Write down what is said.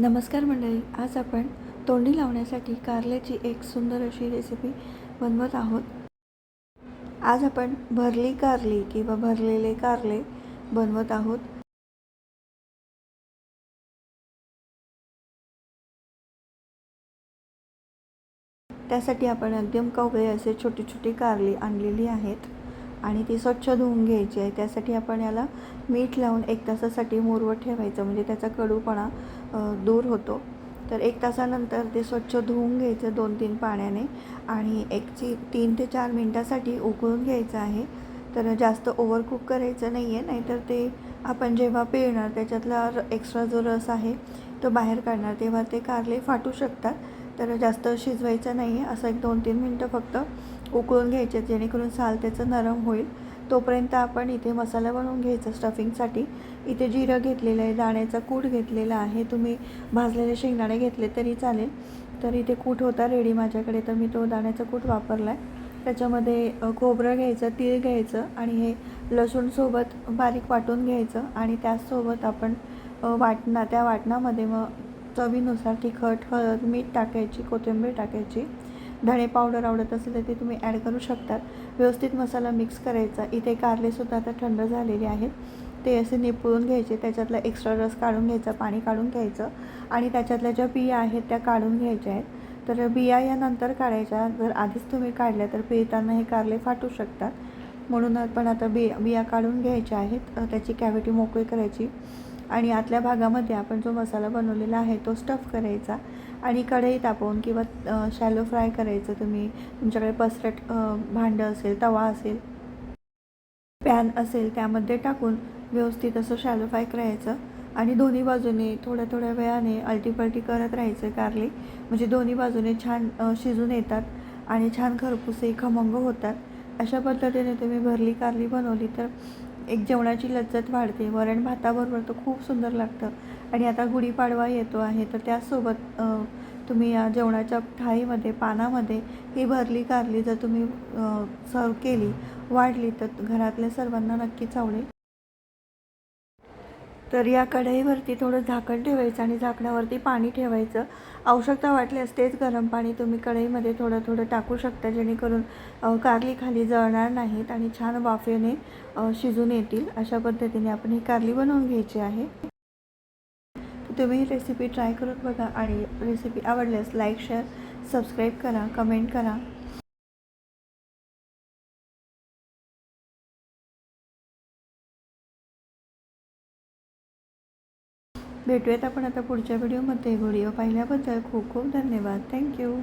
नमस्कार मंडळी आज आपण तोंडी लावण्यासाठी कारल्याची एक सुंदर अशी रेसिपी बनवत आहोत. आज आपण भरली कारली किंवा भरलेले कारले बनवत आहोत. त्यासाठी आपण एकदम कवळे असे छोटी छोटी कारली आणलेली आहेत. आणि ती स्वच्छ धुवून घ्यायची आहे. त्यासाठी आपण याला मीठ लावून एक तासासाठी मोरवं ठेवायचं. म्हणजे त्याचा कडूपणा दूर होतो. तर एक तासानंतर ते स्वच्छ धुवून घ्यायचं दोन तीन पाण्याने. आणि एक ची तीन ते चार मिनटासाठी उकळून घ्यायचं आहे. तर जास्त ओव्हरकुक करायचं नाही आहे नाहीतर ते आपण जेव्हा पिळणार त्याच्यातला एक्स्ट्रा जो रस आहे तो बाहेर काढणार. तेव्हा ते कारले फाटू शकतात. तर जास्त शिजवायचं नाही आहे असं एक दोन तीन मिनटं फक्त उकळून घ्यायचे जेणेकरून साल त्याचं नरम होईल. तोपर्यंत आपण इथे मसाला बनवून घ्यायचा स्टफिंगसाठी. इथे जिरं घेतलेलं आहे दाण्याचा कूट घेतलेला आहे. तुम्ही भाजलेले शेंगदाणे घेतले तरी चालेल. तर इथे कूट होता रेडी माझ्याकडे तर मी तो दाण्याचा कूट वापरला आहे त्याच्यामध्ये खोबरं घ्यायचं तीळ घ्यायचं आणि हे लसूणसोबत बारीक वाटून घ्यायचं आणि त्याचसोबत आपण वाटणा त्या वाटणामध्ये मग चवीनुसार तिखट हळद मीठ टाकायची कोथिंबीर टाकायची. धणे पावडर आवडत असेल तर ते तुम्ही ॲड करू शकतात. व्यवस्थित मसाला मिक्स करायचा. इथे कारलेसुद्धा आता थंड झालेले आहेत. ते असे निपळून घ्यायचे. त्याच्यातला एक्स्ट्रा रस काढून घ्यायचा पाणी काढून घ्यायचं. आणि त्याच्यातल्या ज्या बिया आहेत त्या काढून घ्यायच्या आहेत. तर बिया या नंतर काढायच्या. जर आधीच तुम्ही काढल्या तर पिळताना हे कारले फाटू शकतात. म्हणून आपण आता बि बिया काढून घ्यायच्या आहेत त्याची कॅव्हिटी मोकळी करायची. आणि आतल्या भागामध्ये आपण जो मसाला बनवलेला आहे तो स्टफ करायचा. आणि कढई तापवून किंवा शॅलो फ्राय करायचं. तुम्ही तुमच्याकडे पसरट भांडं असेल तवा असेल पॅन असेल त्यामध्ये टाकून व्यवस्थित असं शॅलो फ्राय करायचं. आणि दोन्ही बाजूने थोड्या थोड्या वेळाने अल्टीपल्टी करत राहायचं कारले म्हणजे दोन्ही बाजूने छान शिजून येतात. आणि छान खरपुसे खमंग होतात. अशा पद्धतीने तुम्ही भरली कारली बनवली तर एक जेवणाची लज्जत वाढते. वरण भाताबरोबर तर खूप सुंदर लागतं. आणि आता गुढीपाडवा येतो आहे तर त्याचसोबत तुम्ही या जेवणाच्या थाळीमध्ये पानामध्ये ही भरली कारली जर तुम्ही सर्व केली वाढली तर घरातल्या सर्वांना नक्कीच आवडेल. तर या कढईवरती थोडं झाकण ठेवायचं आणि झाकणावरती पाणी ठेवायचं. आवश्यकता वाटल्यास तेच गरम पाणी तुम्ही कढईमध्ये थोडं थोडं टाकू शकता जेणेकरून कारली खाली जळणार नाहीत आणि छान वाफेने शिजून येतील. अशा पद्धतीने आपण ही कारली बनवून घ्यायची आहे. तुम्ही ही रेसिपी ट्राय करून बघा आणि रेसिपी आवडल्यास लाईक शेअर सबस्क्राईब करा कमेंट करा. भेटूयात आपण आता पुढच्या व्हिडिओमध्ये. व्हिडिओ पाहिल्याबद्दल खूप खूप धन्यवाद. थँक्यू.